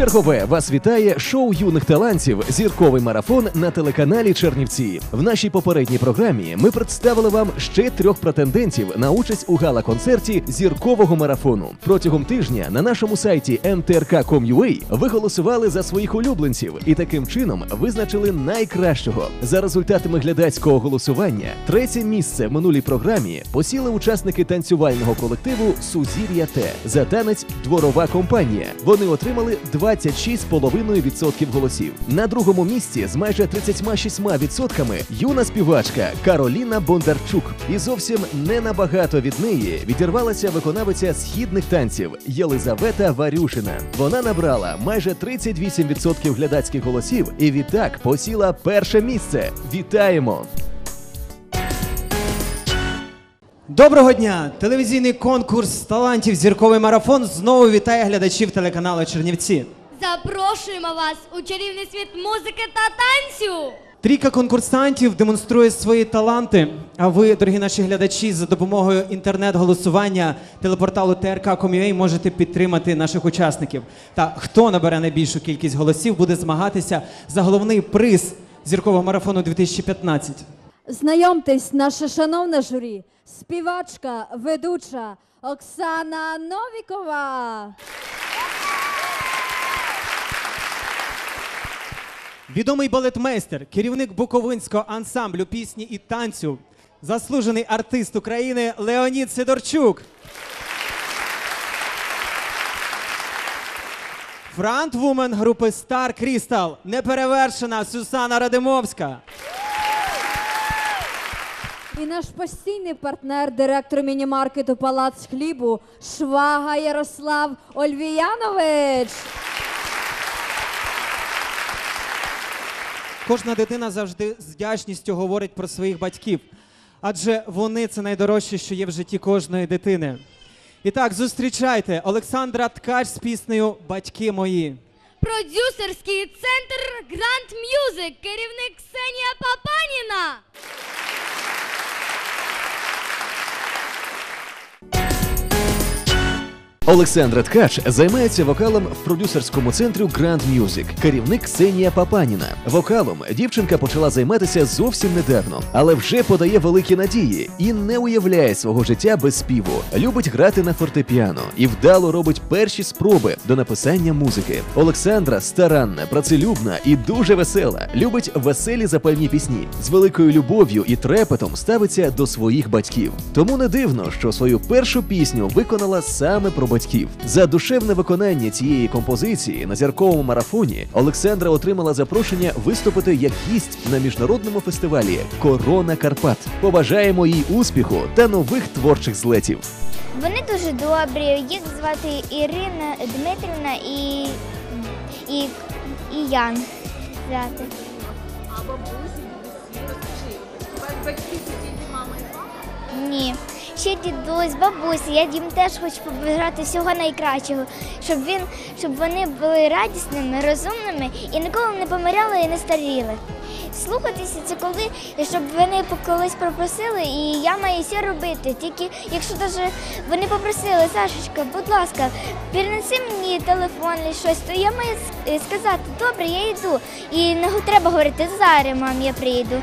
Чергове вас вітає шоу юних талантів Зірковий марафон на телеканалі Чернівці. В нашій попередній програмі ми представили вам ще трьох претендентів на участь у гала-концерті зіркового марафону. Протягом тижня на нашому сайті mtrk.com.ua ви голосували за своїх улюбленців і таким чином визначили найкращого. За результатами глядацького голосування, третє місце в минулій програмі посіли учасники танцювального колективу Сузір'я Т за танець Дворова компанія. Вони отримали 26,5% голосів. На другому місці з майже 36% юна співачка Кароліна Бондарчук. І зовсім не набагато від неї відірвалася виконавиця східних танців Єлизавета Варюшина. Вона набрала майже 38% глядацьких голосів і відтак посіла перше місце. Вітаємо! Доброго дня! Телевізійний конкурс талантів зірковий марафон знову вітає глядачів телеканалу Чернівці. Запрошуємо вас у чарівний світ музики та танцю. Трійка конкурсантів демонструє свої таланти. А ви, дорогі наші глядачі, за допомогою інтернет-голосування телепорталу TRK.com.ua можете підтримати наших учасників. Та хто набере найбільшу кількість голосів, буде змагатися за головний приз зіркового марафону 2015. Знайомтесь, наше шановне журі, співачка, ведуча Оксана Новікова. Відомий балетмейстер, керівник Буковинського ансамблю пісні і танцю, заслужений артист України Леонід Сидорчук. Фронтвумен групи Star Crystal, неперевершена Сюсана Радимовська. І наш постійний партнер, директор міні-маркету Палац хлібу Швага Ярослав Ольвіянович. Кожна дитина завжди з вдячністю говорить про своїх батьків, адже вони це найдорожче, що є в житті кожної дитини. І так, зустрічайте Олександра Ткач з піснею Батьки мої. Продюсерський центр Grand Мюзик, керівник Ксенія Папаніна. Олександра Ткач займається вокалом в продюсерському центрі Grand Music, керівник Ксенія Папаніна. Вокалом дівчинка почала займатися зовсім недавно, але вже подає великі надії і не уявляє свого життя без співу. Любить грати на фортепіано і вдало робить перші спроби до написання музики. Олександра старанна, працелюбна і дуже весела. Любить веселі запальні пісні. З великою любов'ю і трепетом ставиться до своїх батьків. Тому не дивно, що свою першу пісню виконала саме про батьків. За душевне виконання цієї композиції на зірковому марафоні Олександра отримала запрошення виступити як гість на міжнародному фестивалі Корона Карпат. Побажаємо їй успіху та нових творчих злетів. Вони дуже добрі. Їх звати Ірина Дмитрівна і, і, і Ян. Звати. А бабусі, батьки тільки мама і папа? Ні. Ще дідусь, бабуся, я їм теж хочу побажати всього найкращого, щоб він, щоб вони були радісними, розумними і ніколи не помиряли і не старіли. Слухатися це коли, щоб вони колись попросили, і я маю все робити. Тільки якщо вони попросили, Сашечка, будь ласка, перенеси мені телефон чи щось, то я маю сказати, добре, я йду. І не треба говорити зараз, мам, я приїду.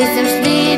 Ви завжди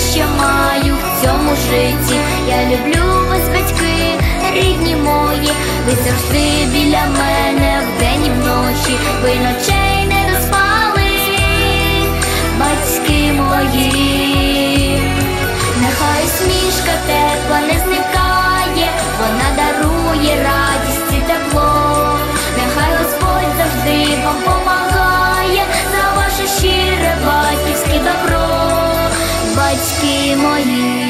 що маю в цьому житті. Я люблю вас, батьки, рідні мої. Ви завжди біля мене вдень і вночі. Ви ночей не доспали, батьки мої. Нехай усмішка тепла не зникає, вона дарує радість батьки мої.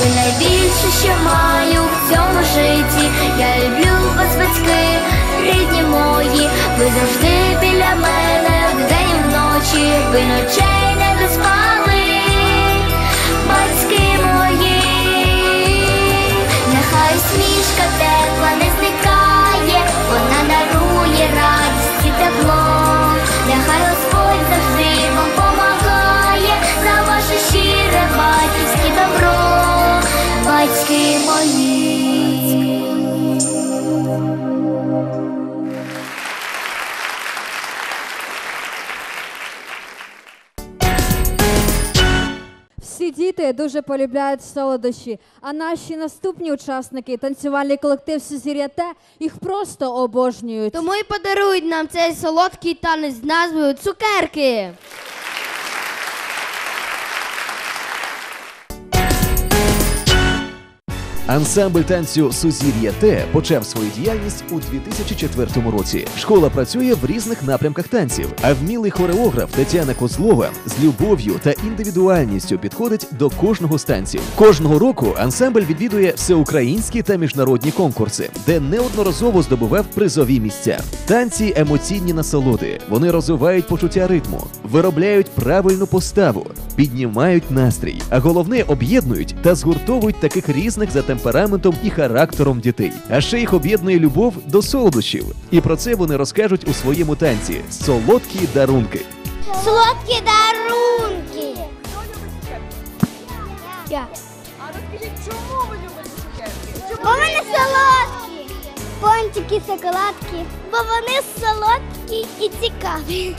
Ви найбільше, Ви завжди біля мене вдень і вночі. Ви ночей діти дуже полюбляють солодощі, а наші наступні учасники, танцювальний колектив Сузір'я Те, їх просто обожнюють. Тому і подарують нам цей солодкий танець з назвою Цукерки. Ансамбль танцю Сузір'я Т почав свою діяльність у 2004 році. Школа працює в різних напрямках танців, а вмілий хореограф Тетяна Козлова з любов'ю та індивідуальністю підходить до кожного з танців. Кожного року ансамбль відвідує всеукраїнські та міжнародні конкурси, де неодноразово здобував призові місця. Танці емоційні насолоди. Вони розвивають почуття ритму, виробляють правильну поставу, піднімають настрій, а головне об'єднують та згуртовують таких різних за темпераментом і характером дітей. А ще їх об'єднує любов до солодощів. І про це вони розкажуть у своєму танці Солодкі дарунки. Солодкі дарунки. Я. А розкажіть, чому ви любите цукерки? Бо вони солодкі. Пончики, шоколадки. Бо вони солодкі і цікаві.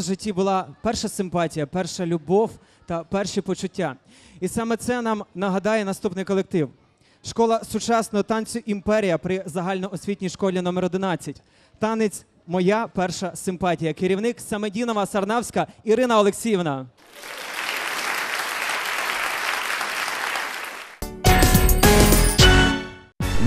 Нас в житті була перша симпатія, перша любов та перші почуття. І саме це нам нагадає наступний колектив. Школа сучасного танцю Імперія при загальноосвітній школі номер 11. Танець Моя перша симпатія. Керівник Самедінова Сарнавська Ірина Олексіївна.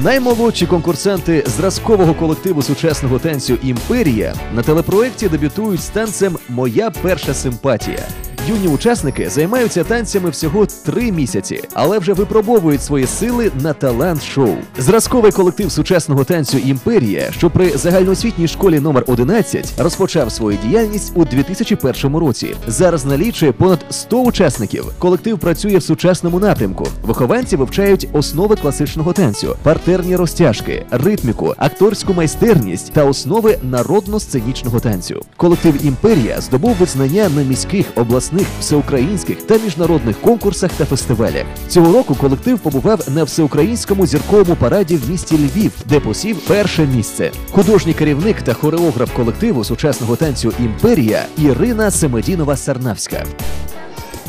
Наймолодші конкурсанти зразкового колективу сучасного танцю Імперія на телепроекті дебютують з танцем Моя перша симпатія. Юні учасники займаються танцями всього три місяці, але вже випробовують свої сили на талант-шоу. Зразковий колектив сучасного танцю Імперія, що при загальноосвітній школі номер 11 розпочав свою діяльність у 2001 році. Зараз налічує понад 100 учасників. Колектив працює в сучасному напрямку. Вихованці вивчають основи класичного танцю, партерні розтяжки, ритміку, акторську майстерність та основи народно-сценічного танцю. Колектив Імперія здобув визнання на міських, обласних, всеукраїнських та міжнародних конкурсах та фестивалях. Цього року колектив побував на всеукраїнському зірковому параді в місті Львів, де посів перше місце. Художній керівник та хореограф колективу сучасного танцю Імперія Ірина Семедінова Сарнавська.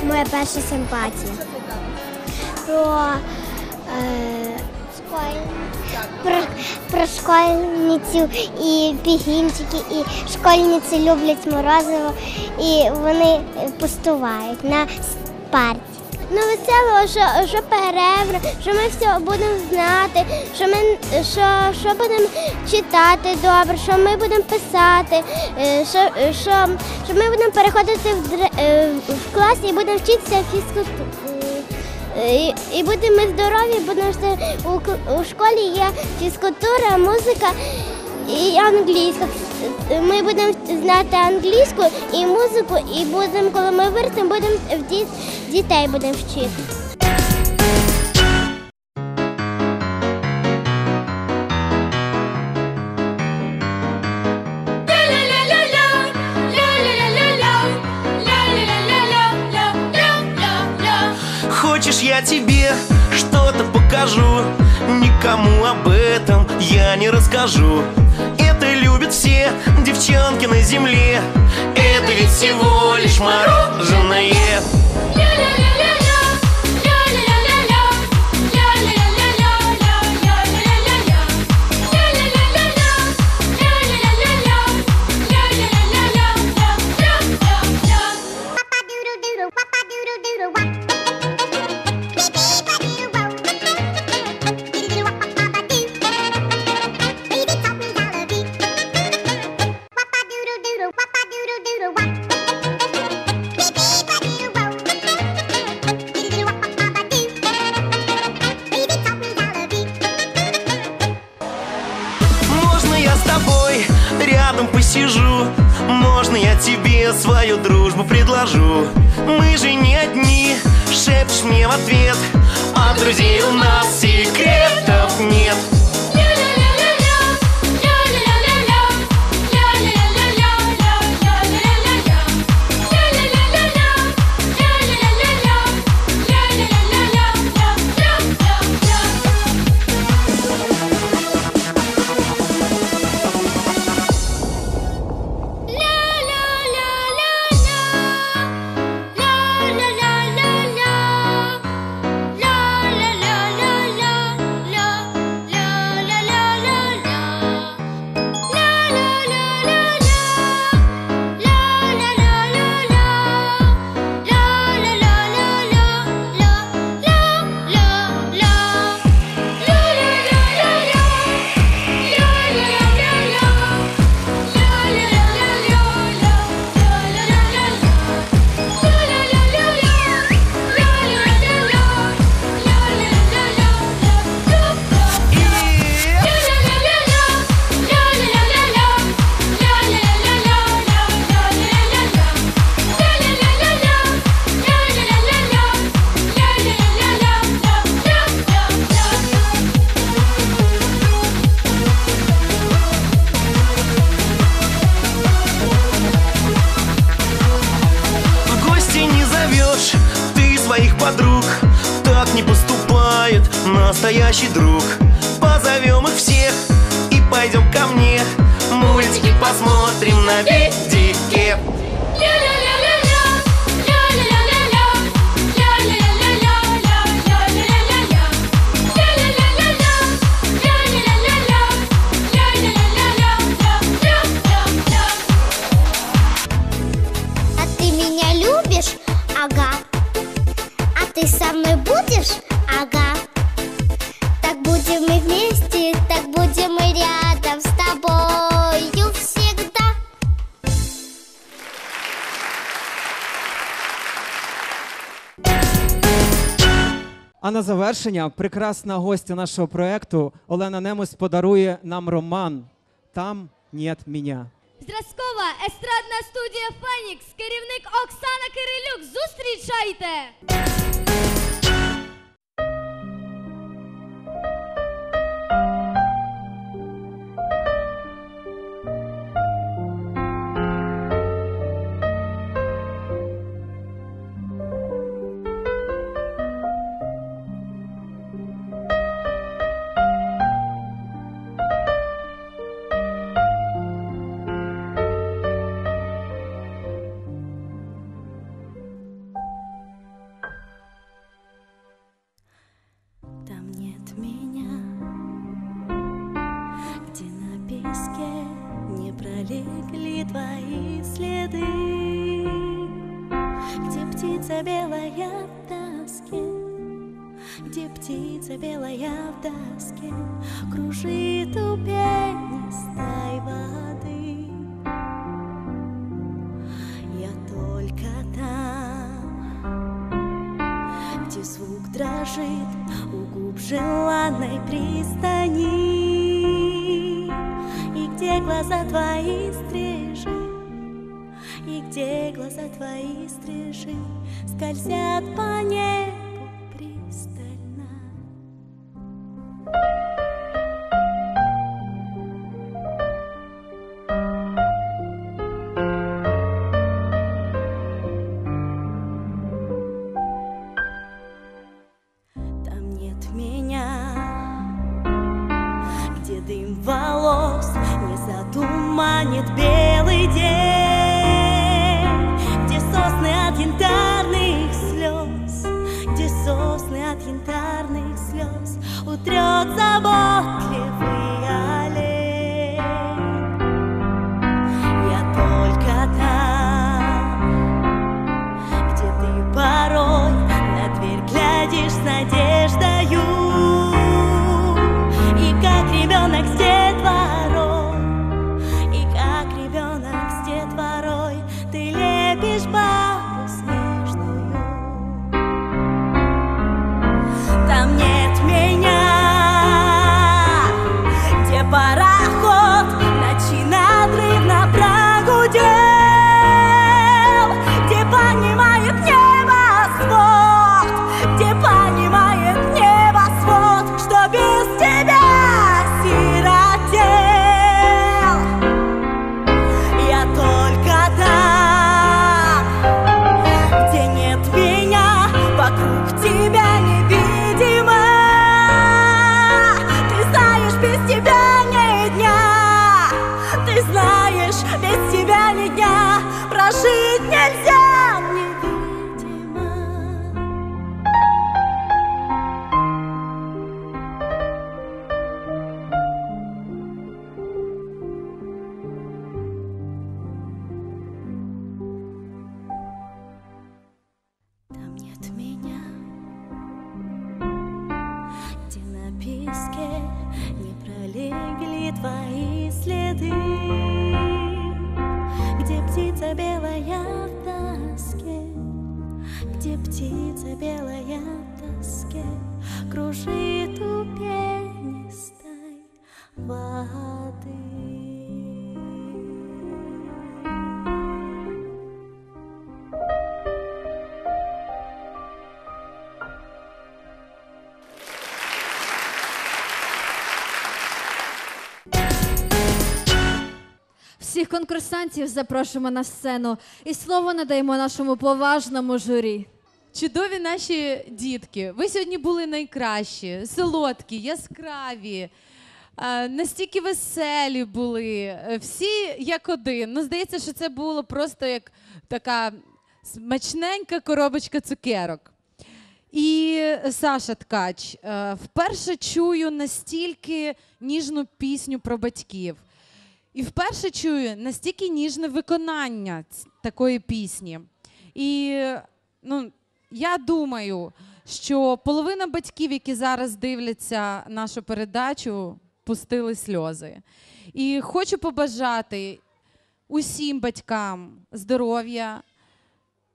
Моя перша симпатія. Про, е, про, про школьницю і пігінчики, і школьниці люблять морозиво, і вони пустувають на парті. Ну, весело, що, що перерва, що ми все будемо знати, що ми що, що будемо читати добре, що ми будемо писати, е, що, що, що ми будемо переходити в, е, в класі і будемо вчитися фізкультурі. І, і будемо здорові, бо що у, школі є фізкультура, музика і англійська. Ми будемо знати англійську і музику, і будемо, коли ми виростемо, будемо дітей будемо вчити. Я тебе что-то покажу. Никому об этом я не расскажу. Это любят все девчонки на земле. Это ведь всего лишь мороженое посижу Можно я тебе свою дружбу предложу? Мы же не одни, шепчешь мне в ответ. А друзей у нас секретов нет завершення прекрасна гостя нашого проекту Олена Немось подарує нам роман Там нет меня». Зразкова естрадна студія Фенікс, керівник Оксана Кирилюк. Зустрічайте! дрожит у губ желанной пристани. И где глаза твои стрижи, и где глаза твои стрижи, скользят по ней. конкурсантів запрошуємо на сцену і слово надаємо нашому поважному журі. Чудові наші дітки. Ви сьогодні були найкращі, солодкі, яскраві, е, настільки веселі були. Е, всі як один. Ну, здається, що це було просто як така смачненька коробочка цукерок. І Саша Ткач е, вперше чую настільки ніжну пісню про батьків. І вперше чую настільки ніжне виконання такої пісні. І ну, я думаю, що половина батьків, які зараз дивляться нашу передачу, пустили сльози. І хочу побажати усім батькам здоров'я,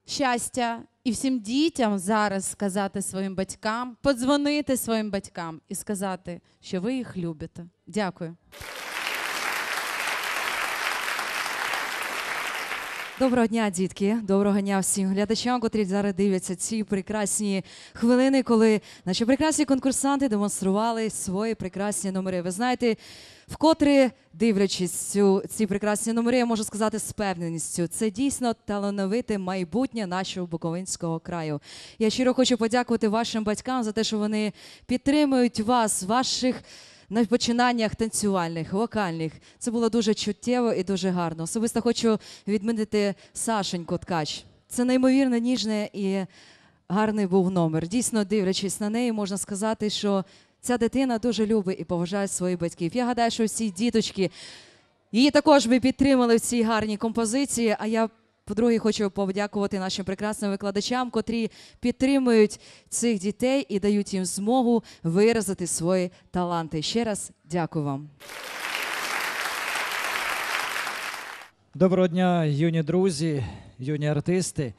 щастя і всім дітям зараз сказати своїм батькам, подзвонити своїм батькам і сказати, що ви їх любите. Дякую. Доброго дня, дітки. Доброго дня всім глядачам, котрі зараз дивляться ці прекрасні хвилини, коли наші прекрасні конкурсанти демонстрували свої прекрасні номери. Ви знаєте, вкотре дивлячись цю, ці прекрасні номери, я можу сказати з певненістю, це дійсно талановите майбутнє нашого Буковинського краю. Я щиро хочу подякувати вашим батькам за те, що вони підтримують вас, ваших на починаннях танцювальних, вокальних. Це було дуже чуттєво і дуже гарно. Особисто хочу відмінити Сашеньку Ткач. Це неймовірно ніжне і гарний був номер. Дійсно, дивлячись на неї, можна сказати, що ця дитина дуже любить і поважає своїх батьків. Я гадаю, що всі діточки її також би підтримали в цій гарній композиції. А я, по-друге, хочу подякувати нашим прекрасним викладачам, котрі підтримують цих дітей і дають їм змогу виразити свої таланти. Ще раз дякую вам. Доброго дня, юні друзі, юні артисти.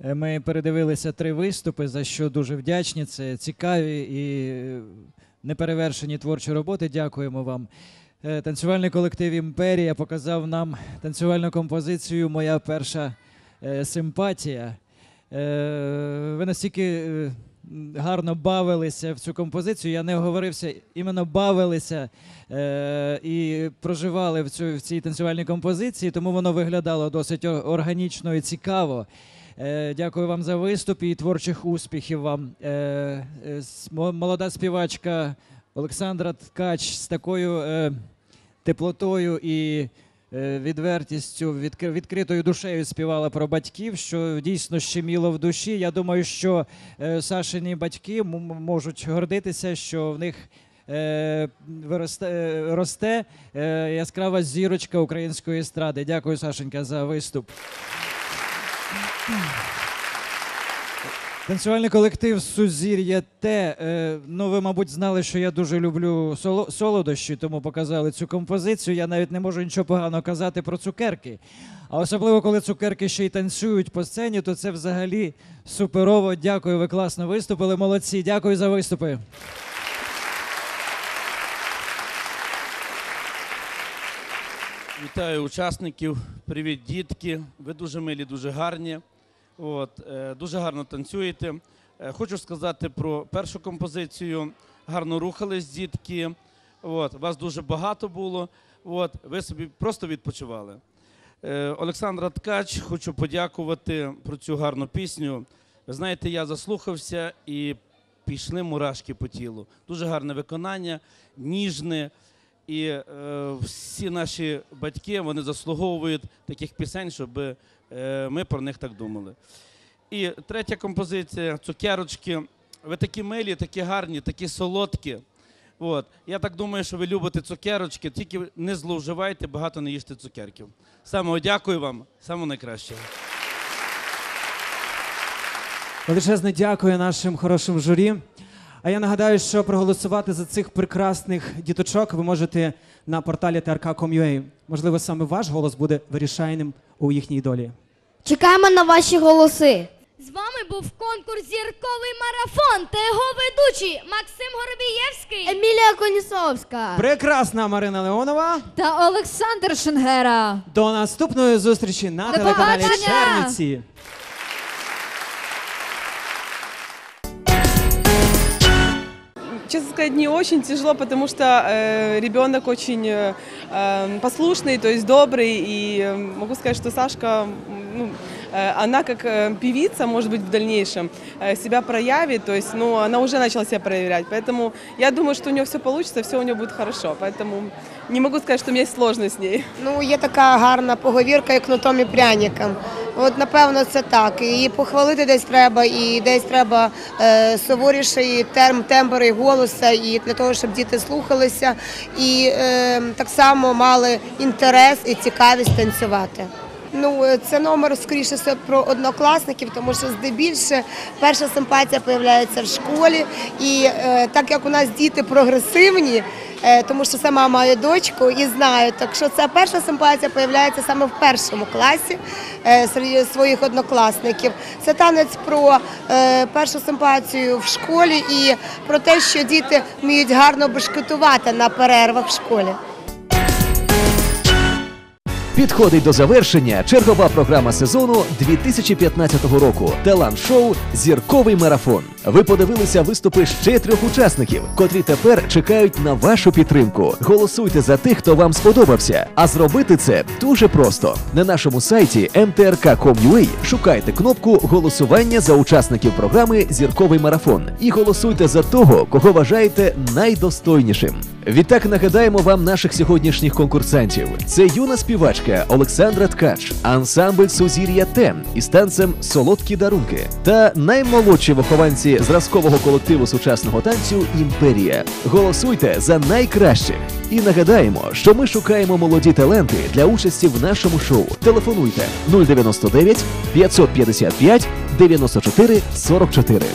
Е, Ми передивилися три виступи, за що дуже вдячні. Це цікаві і е, неперевершені творчі роботи. Дякуємо вам. Е, Танцювальний колектив Імперія показав нам танцювальну композицію Моя перша е, симпатія. Е, Ви настільки гарно бавилися в цю композицію. Я не оговорився, іменно бавилися і проживали в, цю, в цій танцювальній композиції, тому воно виглядало досить органічно і цікаво. Дякую вам за виступ і творчих успіхів вам. Молода співачка Олександра Ткач з такою е, теплотою і е, відвертістю, відкри- відкритою душею співала про батьків, що дійсно щеміло в душі. Я думаю, що е, Сашині батьки можуть гордитися, що в них. е, Виросте, е, росте е, яскрава зірочка української естради. Дякую, Сашенька, за виступ. Танцювальний колектив Сузір'я Т. Е, ну, ви, мабуть, знали, що я дуже люблю соло- солодощі, тому показали цю композицію. Я навіть не можу нічого поганого казати про цукерки. А особливо, коли цукерки ще й танцюють по сцені, то це взагалі суперово. Дякую, ви класно виступили. Молодці. Дякую за виступи. Вітаю учасників. Привіт, дітки. Ви дуже милі, дуже гарні. От, е, дуже гарно танцюєте. Е, хочу сказати про першу композицію. Гарно рухались дітки. От, вас дуже багато було. От, ви собі просто відпочивали. Е, Олександра Ткач, хочу подякувати про цю гарну пісню. Ви знаєте, я заслухався і пішли мурашки по тілу. Дуже гарне виконання, ніжне. І е, всі наші батьки вони заслуговують таких пісень, щоб ми про них так думали. І третя композиція цукерочки. Ви такі милі, такі гарні, такі солодкі. От. Я так думаю, що ви любите цукерочки, тільки не зловживайте, багато не їжте цукерків. Самого дякую вам, самого найкращого. Величезне дякую нашим хорошим журі. А я нагадаю, що проголосувати за цих прекрасних діточок ви можете на порталі trk.com.ua. Можливо, саме ваш голос буде вирішальним у їхній долі. Чекаємо на ваші голоси. З вами був конкурс Зірковий марафон та його ведучі Максим Горобієвський, Емілія Конісовська. Прекрасна Марина Леонова. Та Олександр Шенгера. До наступної зустрічі на До телеканалі побачення! Чернівці. Честно сказать, не очень тяжело, потому что э, ребенок очень э, э, послушный, то есть добрый. И э, могу сказать, что Сашка, м, ну, э, она как э, певица, может быть, в дальнейшем э, себя проявит. То есть, ну, она уже начала себя проявлять. Поэтому я думаю, что у нее все получится, все у нее будет хорошо. Поэтому не могу сказать, что у меня есть сложность с ней. Ну, є така гарна поговірка, як кнутом і пряником. От напевно це так. І похвалити десь треба, і десь треба е, суворіший терм, тембр і голоса, і для того, щоб діти слухалися, і е, так само мали інтерес і цікавість танцювати. Ну, е, це номер скоріше все про однокласників, тому що здебільше перша симпатія появляється в школі. І е, так як у нас діти прогресивні, тому що сама маю дочку і знаю, так що ця перша симпатія появляється саме в першому класі е, серед своїх однокласників. Це танець про е, першу симпатію в школі і про те, що діти вміють гарно бешкетувати на перервах в школі. Підходить до завершення чергова програма сезону 2015 року. Талант-шоу Зірковий марафон. Ви подивилися виступи ще трьох учасників, котрі тепер чекають на вашу підтримку. Голосуйте за тих, хто вам сподобався. А зробити це дуже просто. На нашому сайті mtrk.com.ua шукайте кнопку голосування за учасників програми Зірковий марафон і голосуйте за того, кого вважаєте найдостойнішим. Відтак нагадаємо вам наших сьогоднішніх конкурсантів. Це юна співачка Олександра Ткач, ансамбль Сузір'я Тем із танцем Солодкі дарунки та наймолодші вихованці зразкового колективу сучасного танцю Імперія. Голосуйте за найкращих. І нагадаємо, що ми шукаємо молоді таленти для участі в нашому шоу. Телефонуйте 099 555 94 44.